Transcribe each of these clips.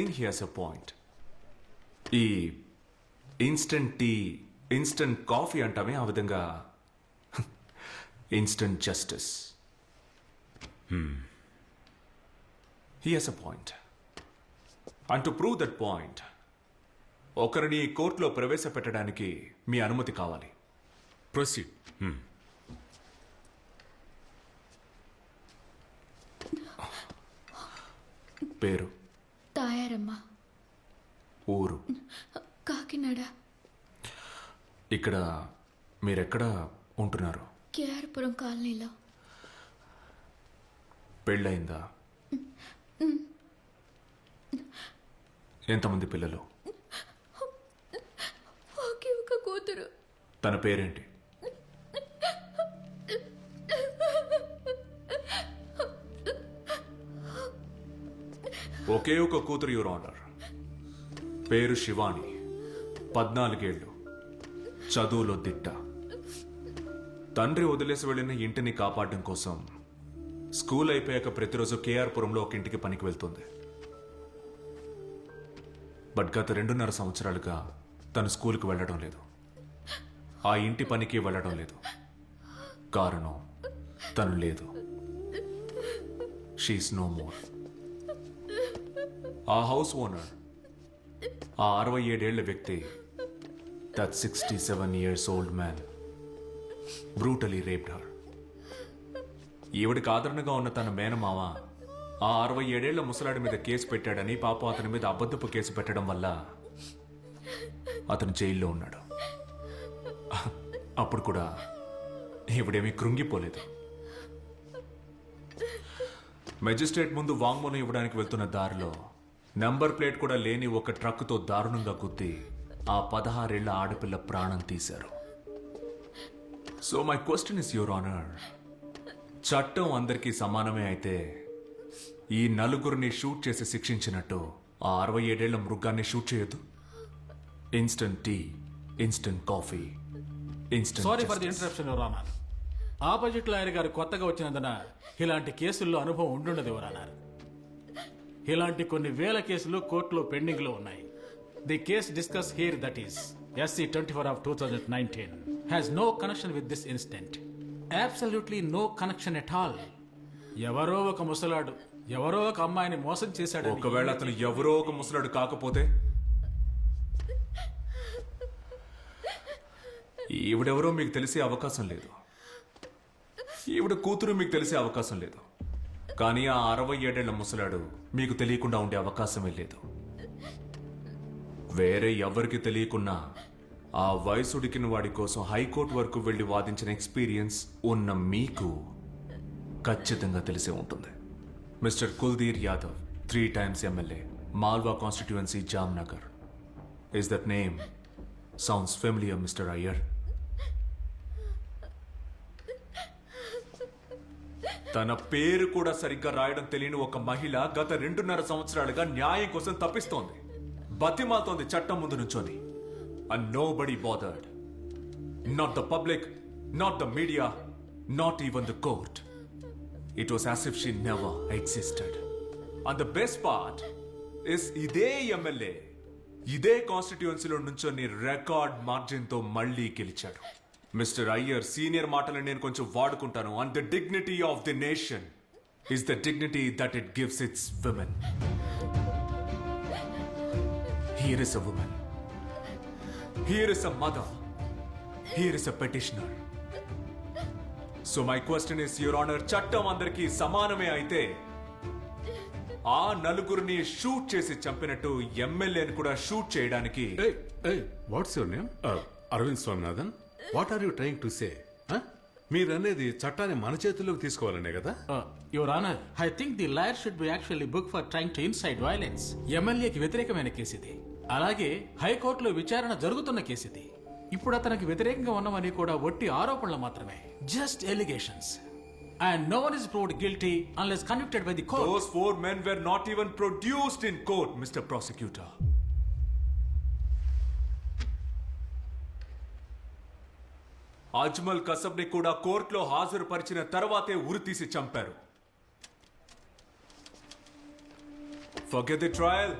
Think he has a point ఈ instant tea instant coffee అంటామే ఆ విధంగా. Instant justice he has a point and to prove that point ఒకరిని కోర్టులో ప్రవేశపెట్టడానికి మీ అనుమతి కావాలి. ప్రొసీడ్ పేరు? తాయారమ్మ ఊరు. కాకినాడ. ఇక్కడ మీరెక్కడ ఉంటున్నారు? కేఆర్పురం కాలనీలో. పెళ్ళయిందా? ఎంతమంది పిల్లలు? ఒకే ఒక కూతురు. తన పేరేంటి? ఒకే ఒక కూతురు యువర్ ఆనర్ పేరు శివాని. పద్నాలుగేళ్ళు. చదువులో దిట్ట. తండ్రి వదిలేసి వెళ్ళిన ఇంటిని కాపాడడం కోసం స్కూల్ అయిపోయాక ప్రతిరోజు కేఆర్పురంలో ఒక ఇంటికి పనికి వెళ్తుంది. బట్ గత రెండున్నర సంవత్సరాలుగా తను స్కూల్కి వెళ్ళడం లేదు. ఆ ఇంటి పనికి వెళ్ళడం లేదు. కారణం తను లేదు. షీస్ నో మోర్ ఆ హౌస్ ఓనర్ ఆ అరవై ఏడేళ్ళ వ్యక్తి that sixty seven years old man brutally raped her ఈవిడికి ఆదరణగా ఉన్న తన మేనమామ ఆ అరవై ఏడేళ్ళ ముసలాడి మీద కేసు పెట్టాడని పాపం అతని మీద అబద్ధపు కేసు పెట్టడం వల్ల అతను జైల్లో ఉన్నాడు. అప్పుడు కూడా ఈవిడేమీ కృంగిపోలేదు. మెజిస్ట్రేట్ ముందు వాంగ్మూలం ఇవ్వడానికి వెళ్తున్న దారిలో నంబర్ ప్లేట్ కూడా లేని ఒక ట్రక్కుతో దారుణంగా గుద్ది ఆ పదహారేళ్ళ ఆడపిల్ల ప్రాణం తీశారు. So my question is your honour చట్టం అందరికీ సమానమే అయితే ఈ నలుగురిని షూట్ చేసి శిక్షించినట్టు ఆ అరవై ఏడేళ్ళ మృగాన్ని షూట్ చేయొద్దు? Instant tea instant coffee instant sorry for the interruption opposite lawyer గారు కొత్తగా వచ్చినందున ఇలాంటి కేసుల్లో అనుభవం ఉండుండదు యువర్ ఆనర్ ఇలాంటి కొన్ని వేల కేసులు కోర్టులో పెండింగ్లో ఉన్నాయి. The case discuss here that is SC twenty four of two thousand nineteen has no connection with this incident absolutely no connection at all ఎవరో ఒక ముసలాడు ఎవరో ఒక అమ్మాయిని మోసం చేశాడు ఒకవేళ అతను ఎవరో ఒక ముసలాడు కాకపోతే? ఈవిడెవరో మీకు తెలిసే అవకాశం లేదు. ఈవిడ కూతురు మీకు తెలిసే అవకాశం లేదు. కానీ ఆ అరవై ఏడేళ్ళ ముసలాడు మీకు తెలియకుండా ఉండే అవకాశమే లేదు. వేరే ఎవరికి తెలియకున్నా ఆ వయసుడికిన వాడి కోసం హైకోర్టు వరకు వెళ్ళి వాదించిన ఎక్స్పీరియన్స్ ఉన్న మీకు ఖచ్చితంగా తెలిసే ఉంటుంది. Mister Kuldeep Yadav three times MLA Malwa constituency Jamnagar. Is that name sounds familiar mister Iyer తన పేరు కూడా సరిగ్గా రాయడం తెలియని ఒక మహిళ గత రెండున్నర సంవత్సరాలుగా న్యాయం కోసం తప్పిస్తోంది. బతిమాతోంది చట్టం ముందు నుంచొని. And nobody bothered not the public not the media not even the court it was as if she never existed and the best part is ఇదే ఎమ్మెల్యే ఇదే కాన్స్టిట్యుయెన్సీలో నుంచొని రికార్డ్ మార్జిన్తో మళ్ళీ గెలిచాడు. మిస్టర్ అయ్యర్ సీనియర్ మాటలు నేను కొంచెం వాడుకుంటాను. And the dignity of the nation is the dignity that it gives its women here is a woman here is a mother here is a petitioner so my question is your honour చట్టం అందరికీ సమానమే అయితే ఆ నలుగురిని shoot చేసి చంపినట్టు ఎమ్మెల్యేని కూడా shoot చేయడానికి Hey, hey, what's your name? Uh, Aravind Swaminathan. What are you trying to say మీరనేది చట్టాన్ని మన చేతుల్లోకి తీసుకోవాలనే కదా? Your honour I think the lawyer should be actually book for trying to incite violence ఎమ్మెల్యేకి వ్యతిరేకమైన కేసు ఇది. అలాగే హైకోర్టులో విచారణ జరుగుతున్న కేసు ఇది. ఇప్పుడు అతనికి వ్యతిరేకంగా ఉన్నవని కూడా ఒట్టి ఆరోపణలు మాత్రమే. Just allegations and no one is proved guilty unless convicted by the court. Those four men were not even produced in court, Mr. Prosecutor. Ajmal కసబ్ని కూడా కోర్టులో హాజరుపరిచిన తర్వాతే ఉరి తీసి చంపారు. Forget the trial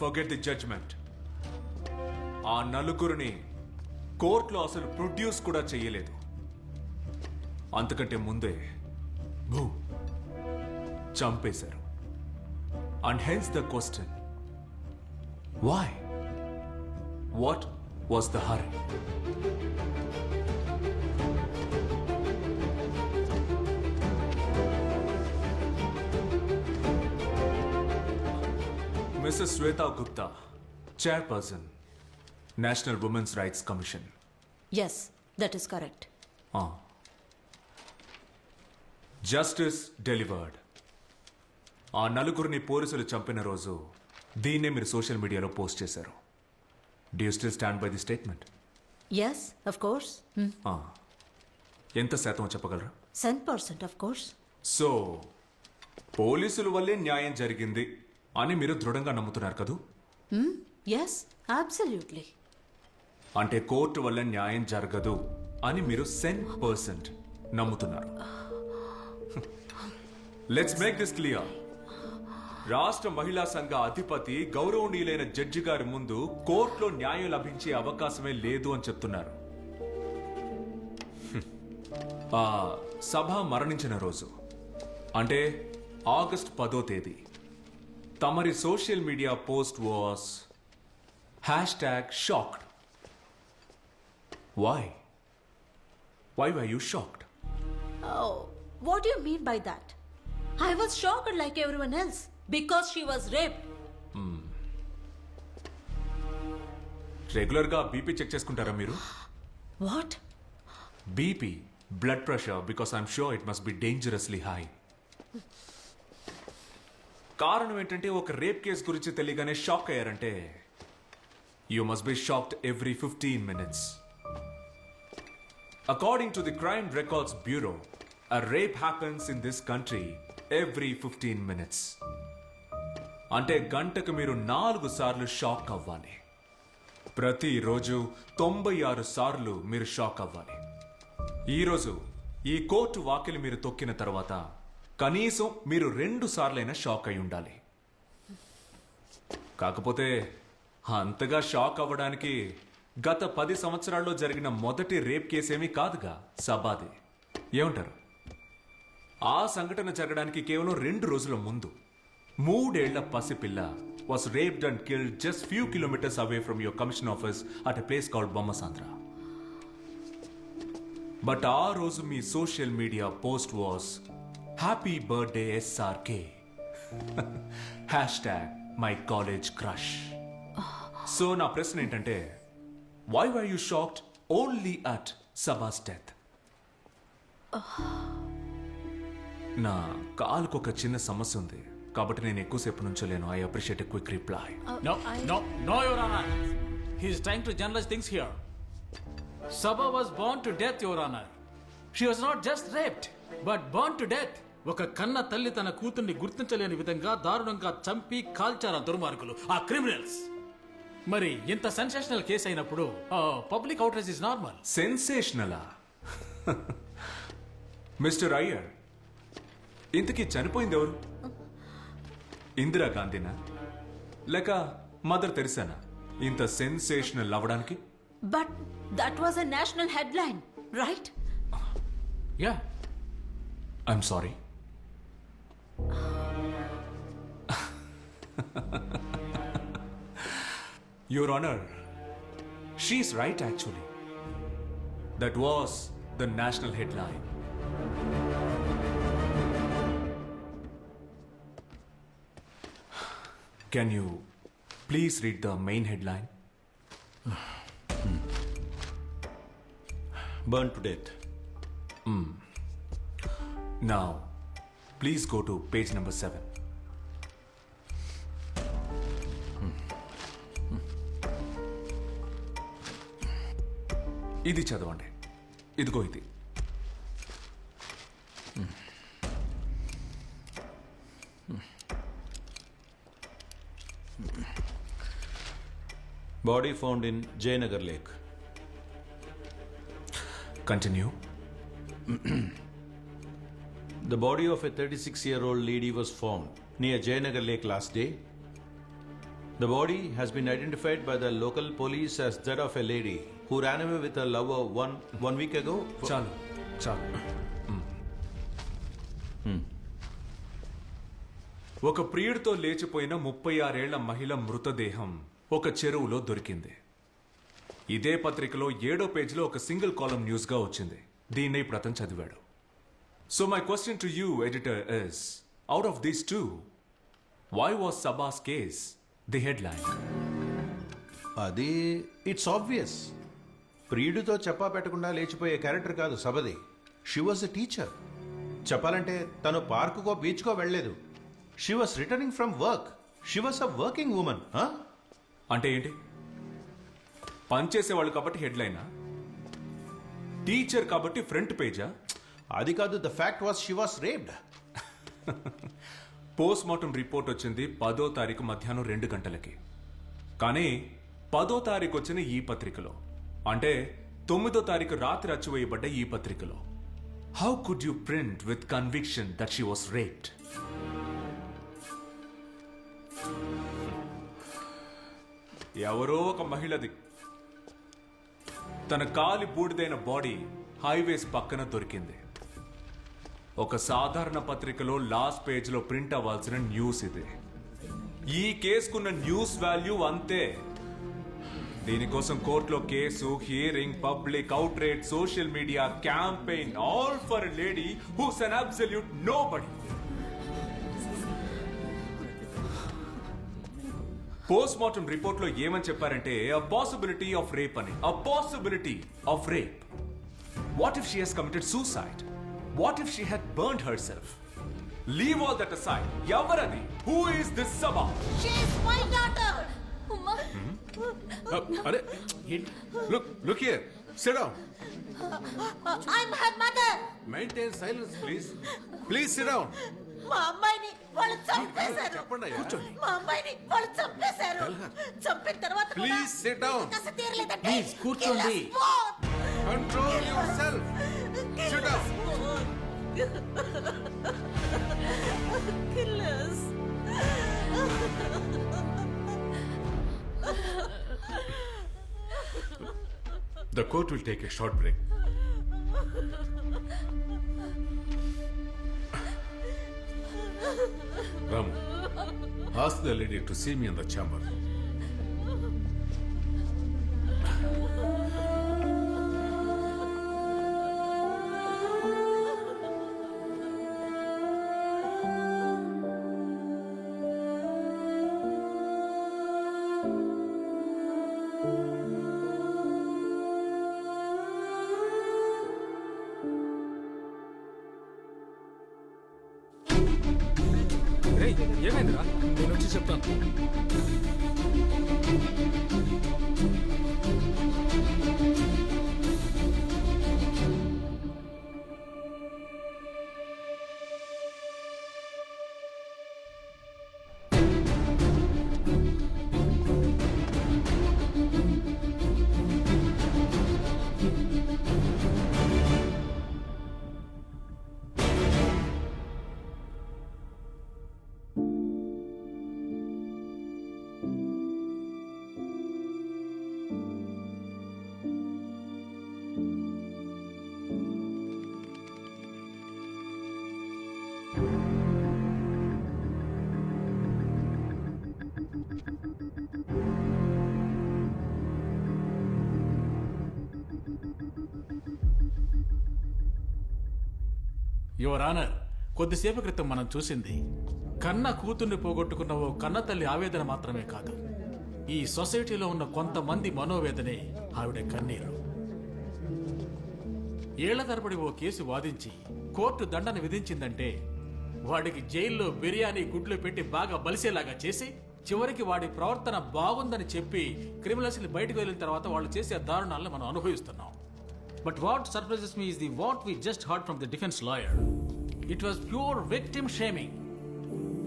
forget the judgment ఆ నలుగురిని కోర్టులో అసలు ప్రొడ్యూస్ కూడా చేయలేదు అంతకంటే ముందే భూ చంపేశారు. And hence the question why what was the hurry missus Shweta Gupta chairperson national women's rights commission Yes, that is correct. Justice delivered ఆ నలుగురిని పోలీసులు చంపిన రోజు దీన్నే మీరు సోషల్ మీడియాలో పోస్ట్ చేశారు. Do you still stand by the statement Yes, of course. Hmm. ఎంత శాతం చెప్పగలరా 100%, of course. సో పోలీసుల వల్లే న్యాయం జరిగింది అని మీరు దృఢంగా నమ్ముతున్నారు కదూ Yes, absolutely. అంటే కోర్టు వల్ల న్యాయం జరగదు అని మీరు సెన్ పర్సెంట్ నమ్ముతున్నారు లెట్స్ మేక్ దిస్ క్లియర్ రాష్ట్ర మహిళా సంఘ అధిపతి గౌరవనీయులైన జడ్జి గారి ముందు కోర్టులో న్యాయం లభించే అవకాశమే లేదు అని చెప్తున్నారు. ఆ సభ మరణించిన రోజు అంటే ఆగస్ట్ పదో తేదీ తమరి social media post was hashtag shocked why why why you shocked what you mean by that I was shocked like everyone else because she was raped. రెగ్యులర్గా బీపీ చెక్ చేసుకుంటారా మీరు What? BP blood pressure because I'm sure it must be dangerously high కారణం ఏంటంటే ఒక rape case గురించి తెలియగానే shock అయ్యారంటే you must be shocked every fifteen minutes according to the crime records bureau a rape happens in this country every fifteen minutes అంటే గంటకు మీరు నాలుగు సార్లు షాక్ అవ్వాలి. ప్రతిరోజు తొంభై ఆరు సార్లు మీరు షాక్ అవ్వాలి. ఈరోజు ఈ కోర్టు వాకిలి మీరు తొక్కిన తర్వాత కనీసం మీరు రెండు సార్లైనా షాక్ అయి ఉండాలి. కాకపోతే అంతగా షాక్ అవ్వడానికి గత పది సంవత్సరాల్లో జరిగిన మొదటి రేప్ కేసేమీ కాదుగా సబాది. ఏమంటారు? ఆ సంఘటన జరగడానికి కేవలం రెండు రోజుల ముందు. మూడేళ్ళ పసిపిల్ల was raped and killed just few kilometres away from your commission office at a place called Bommasandra but ఆ రోజు మీ social media post was happy birthday SRK hashtag my college crush so నా ప్రశ్న ఏంటంటే why why you shocked only at Saba's death నా కాలుకు ఒక చిన్న సమస్య ఉంది. కాబట్టి నేను ఎక్కువసేపు నుంచోలేను I appreciate quick reply Your Honor. He is trying to generalize things here. Sabha was born to death, Your Honor. She was not just raped, but born to death. ఒక కన్న తల్లి తన కూతుర్ని గుర్తించలేని విధంగా దారుణంగా చంపి కాల్చారు దుర్మార్గులు ఆ క్రిమినల్స్ మరి ఇంత సెన్సేషనల్ కేసు అయినప్పుడు పబ్లిక్ అవుట్రేజ్ ఇస్ నార్మల్ సెన్సేషనలా మిస్టర్ అయ్యర్ ఇంతకీ చనిపోయింది ఎవరు ఇందిరాగాంధీనా? లేక మదర్ తెరిసానా? ఇంత సెన్సేషనల్ అవ్వడానికి? But that was a national headline, right? Yeah. I'm sorry. Your honour she's right actually. That was the national headline. Can you please read the main headline burn to death నా please go to page number seven ఇది చదవండి ఇదిగో ఇది Body found in Jayanagar Lake. Continue The body of a 36 year old lady was found near Jayanagar Lake last day. The body has been identified by the local police as that of a lady who ran away with her lover one, one week ago. చాలు చాలు ఒక ప్రియుడితో లేచిపోయిన ముప్పై ఆరేళ్ళ మహిళ మృతదేహం ఒక చెరువులో దొరికింది. ఇదే పత్రికలో ఏడో పేజీలో ఒక సింగిల్ కాలం న్యూస్గా వచ్చింది. దీన్నే ఇప్పుడు అతను చదివాడు. So my question to you editor is out of these two why was Saba's case the headline అది ఇట్స్ ఆబ్వియస్ ప్రియుడితో చెప్పా పెట్టకుండా లేచిపోయే క్యారెక్టర్ కాదు సబది. షీ వాజ్ ఎ టీచర్ చెప్పాలంటే తను పార్కుకో బీచ్కో వెళ్ళలేదు. She was returning from work she was a working women అంటే ఏంటి? పనిచేసేవాళ్ళు కాబట్టి హెడ్లైనా? టీచర్ కాబట్టి ఫ్రంట్ పేజా? అది కాదు the fact was she was raped. Post mortem report వచ్చింది పదో తారీఖు మధ్యాహ్నం రెండు గంటలకి. కానీ పదో తారీఖు వచ్చిన ఈ పత్రికలో. అంటే తొమ్మిదో తారీఖు రాత్రి అచ్చివేయబడ్డ ఈ పత్రికలో. How could you print with conviction that she was raped ఎవరో ఒక మహిళది. తన కాలి బూడిదైన బాడీ హైవేస్ పక్కన దొరికింది. ఒక సాధారణ పత్రికలో లాస్ట్ పేజ్లో ప్రింట్ అవ్వాల్సిన న్యూస్ ఇది. ఈ కేసుకున్న న్యూస్ వాల్యూ అంతే. దీనికోసం కోర్టులో case hearing public outrage social media campaign all for lady who's an absolute nobody post mortem రిపోర్ట్లో ఏమని చెప్పారంటే అ పాసిబిలిటీ ఆఫ్ రేప్ అని. A possibility of rape what if she has committed suicide what if she had burn herself leave all that aside ఎవరది who is this Saba She's my daughter. ఉమ్మా అరే look look here sit down I'm her mother. Maintain silence please please sit down మా అమ్మాయిని వాళ్ళు చంపేశారు. కూర్చోండి. మా అమ్మాయిని వాళ్ళు చంపేశారు చంపిన తర్వాత కూడా Please sit down. కసి తీరలేదంటే Please, కూర్చోండి. kill us both. Control yourself Kill Sit down. us both. Kill us. The court will take a short break Ramu ask the lady to see me in the chamber. Your honour కొద్దిసేపు క్రితం మనం చూసింది కన్న కూతుర్ని పోగొట్టుకున్న ఓ కన్న తల్లి ఆవేదన మాత్రమే కాదు. ఈ సొసైటీలో ఉన్న కొంతమంది మనోవేదనే ఆవిడ కన్నీరు. ఏళ్ళ తరబడి ఓ కేసు వాదించి కోర్టు దండన విధించిందంటే వాడికి జైల్లో బిర్యానీ గుడ్లు పెట్టి బాగా బలిసేలాగా చేసి చివరికి వాడి ప్రవర్తన బాగుందని చెప్పి క్రిమినల్స్ని బయటకు వెళ్ళిన తర్వాత వాళ్ళు చేసే దారుణాలను మనం అనుభవిస్తున్నాం. But what surprises me is the what we just heard from the defence lawyer it was pure victim shaming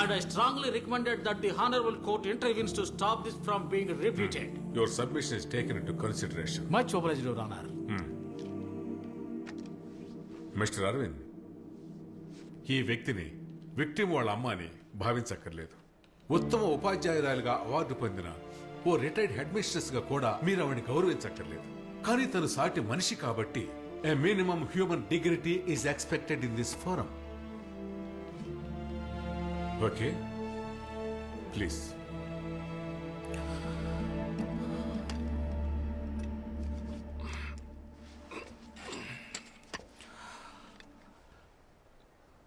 and I strongly recommended that the Honorable Court intervenes to stop this from being repeated. Your submission is taken into consideration Much obliged, Your Honor. Mister Aravind ఈ వ్యక్తిని victim వాళ్ళ అమ్మ అని భావించక్కర్లేదు. ఉత్తమ ఉపాధ్యాయురాలుగా award పొందిన ఓ retired head మిస్ట్రెస్గా కూడా మీరు ఆవిడని గౌరవించక్కర్లేదు. కానీ తను సాటి మనిషి కాబట్టి a minimum human dignity is expected in this forum. Okay? Please.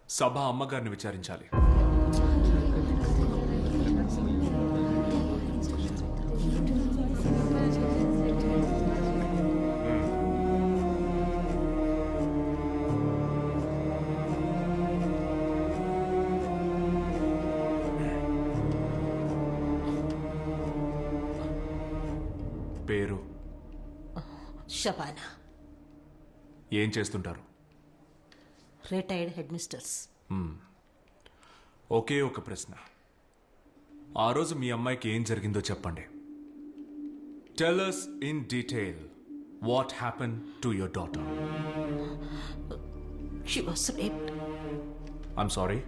Saba అమ్మగారిని విచారించాలి. షబానా ఏం చేస్తుంటారు? Retired head misters. ఒకే ఒక ప్రశ్న. ఆ రోజు మీ అమ్మాయికి ఏం జరిగిందో చెప్పండి. Tell us in detail what happen to your daughter she was raped I'm sorry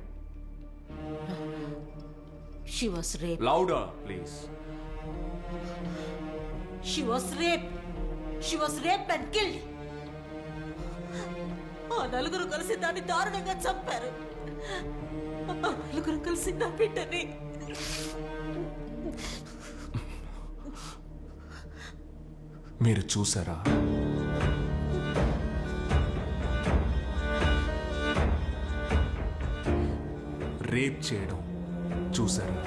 she was rape louder please she was rape she was rape and killed ఆ నలుగురు కలిసి దాన్ని దారుణంగా చంపారు. ఆ నలుగురు కలిసి నా బిడ్డని. మీరు చూసారా? రేప్ చేయడం చూసారా?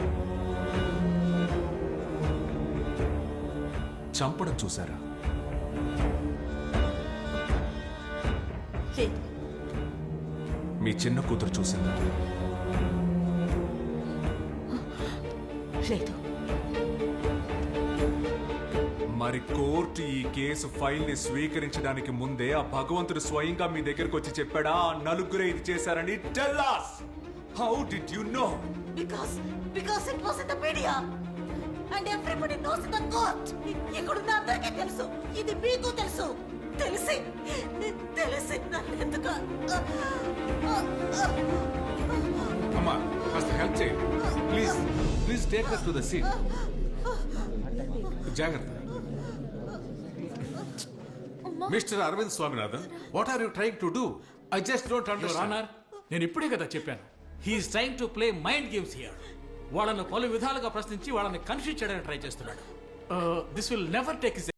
చంపడం చూసారా? మీ చిన్న కూతురు చూసిందా? లేదు. మరి కోర్టు ఈ కేసు ఫైల్ని స్వీకరించడానికి ముందే ఆ భగవంతుడు స్వయంగా మీ దగ్గరకు వచ్చి చెప్పాడా? ఆ నలుగురే ఇది చేశారని tell us. How did you know because because it was in the media and everybody knows in the court ఇక్కడున్న అందరికీ తెలుసు. ఇది మీకు తెలుసు. తెలిసి తెలిసి అమ్మా కాస్త హెల్ప్ చేయండి please please take us to the seat జాగ్రత్త. Mister Aravind Swaminathan what are you trying to do I just don't understand Honor, నేను ఇప్పుడే కదా చెప్పాను. He's trying to play mind games here వాళ్ళను పలు విధాలుగా ప్రశ్నించి వాళ్ళని కన్ఫ్యూజ్ చేయడానికి ట్రై చేస్తున్నాడు. This will never take is